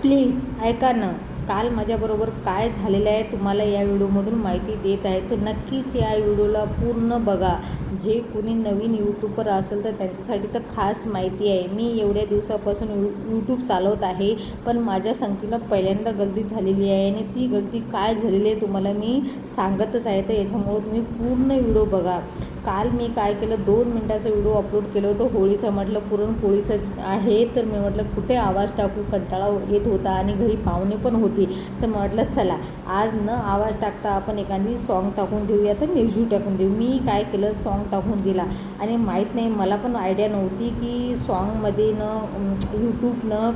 Please ऐका ना. काल माझ्याबरोबर काय झालेलं आहे तुम्हाला या व्हिडिओमधून माहिती देत आहे. तर नक्कीच या व्हिडिओला पूर्ण बघा. जे कोणी नवीन यूट्यूबर असेल तर त्यांच्यासाठी तर खास माहिती आहे. मी एवढ्या दिवसापासून यू यूट्यूब चालवत आहे. पण माझ्या संगतीला पहिल्यांदा गलती झालेली आहे आणि ती गलती काय झालेली आहे तुम्हाला मी सांगतच आहे. तर याच्यामुळं तुम्ही पूर्ण व्हिडिओ बघा. काल मी काय केलं? दोन मिनटाचा व्हिडिओ अपलोड केलं होतं. होळीचं म्हटलं पुरणपोळीचं आहे. तर मी म्हटलं कुठे आवाज टाकू? कंटाळा येत होता आणि घरी पाहुणे पण होते. तर म्हटलं चला आज न आवाज टाकता आपण एखादी सॉन्ग टाकून देऊया तर म्युझिक टाकून देऊ. मी काय केलं सॉन्ग टाकून दिला. आणि माहीत नाही मला पण आयडिया नव्हती की सॉन्गमध्ये न यूट्यूबनं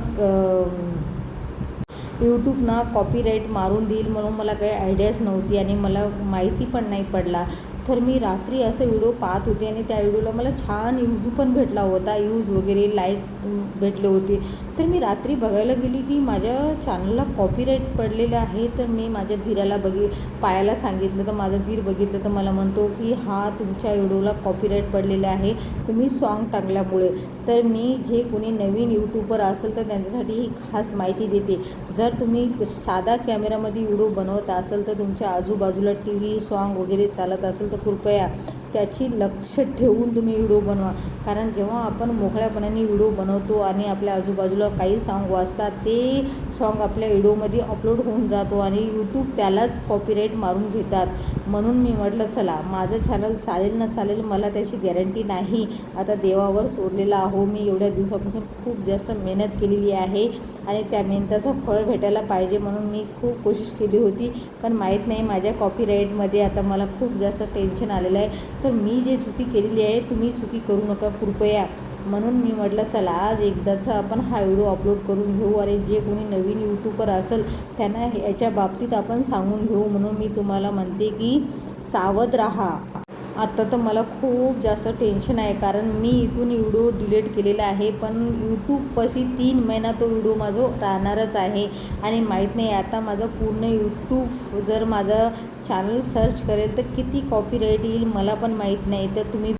यूट्यूबनं कॉपीराईट मारून देईल म्हणून मला काही आयडियाच नव्हती आणि मला माहिती पण नाही पडला. तर मी रात्री असं व्हिडिओ पाहत होते आणि त्या व्हिडिओला मला छान यूज पण भेटला होता यूज वगैरे लाईक भेटले होते. तर मी रात्री बघायला गेली की माझ्या चॅनलला कॉपीराईट पडलेलं आहे. तर मी माझ्या धीराला बघी पायाला सांगितलं तर माझा धीर बघितलं तर मला म्हणतो की हा तुमच्या व्हिडिओला कॉपीराईट पडलेलं आहे. तुम्ही सॉन्ग टाकल्यामुळे. तर मी जे कोणी नवीन यूट्यूबर असेल तर त्यांच्यासाठी ही खास माहिती देते. जर तुम्ही साधा कॅमेरामध्ये व्हिडिओ बनवत असाल तर तुमच्या आजूबाजूला टी व्ही सॉन्ग वगैरे चालत असेल तर कृपया त्याची लक्ष ठेवून तुम्ही व्हिडिओ बनवा. कारण जेव्हा आपण मोकळ्यापणाने व्हिडिओ बनवतो आणि आपल्या आजूबाजूला काही सॉन्ग वाजतात ते सॉन्ग आपल्या व्हिडिओमध्ये अपलोड होऊन जातो आणि यूट्यूब त्यालाच कॉपीराईट मारून घेतात. म्हणून मी म्हटलं चला माझं चॅनल चालेल ना चालेल मला त्याची गॅरंटी नाही. आता देवावर सोडलेला आहो. मी एवढ्या दिवसापासून खूप जास्त मेहनत केलेली आहे आणि त्या मेहनताचं फळ भेटायला पाहिजे म्हणून मी खूप कोशिश केली होती. पण माहीत नाही माझ्या कॉपीराईटमध्ये आता मला खूप जास्त टेन्शन आलेलं आहे. तर मी जे चुकी केलेली आहे तुम्ही चुकी करू नका कृपया. म्हणून मी म्हटलं चला आज एकदाचा आपण हा व्हिडिओ अपलोड करून घेऊ आणि जे कोणी नवीन यूट्यूबर असेल त्यांना याच्या बाबतीत आपण सांगून घेऊ. म्हणून मी तुम्हाला म्हणते की सावध राहा. आता तर मला खूप जास्त टेन्शन आहे कारण मी इथून व्हिडिओ डिलीट केलेला आहे पण यूट्यूबपाशी तीन महिना तो व्हिडिओ माझं राहणारच आहे. आणि माहीत नाही आता माझं पूर्ण यूट्यूब जर माझं चॅनल सर्च करेल तर किती कॉपीराईट येईल मला पण माहीत नाही. तर तुम्ही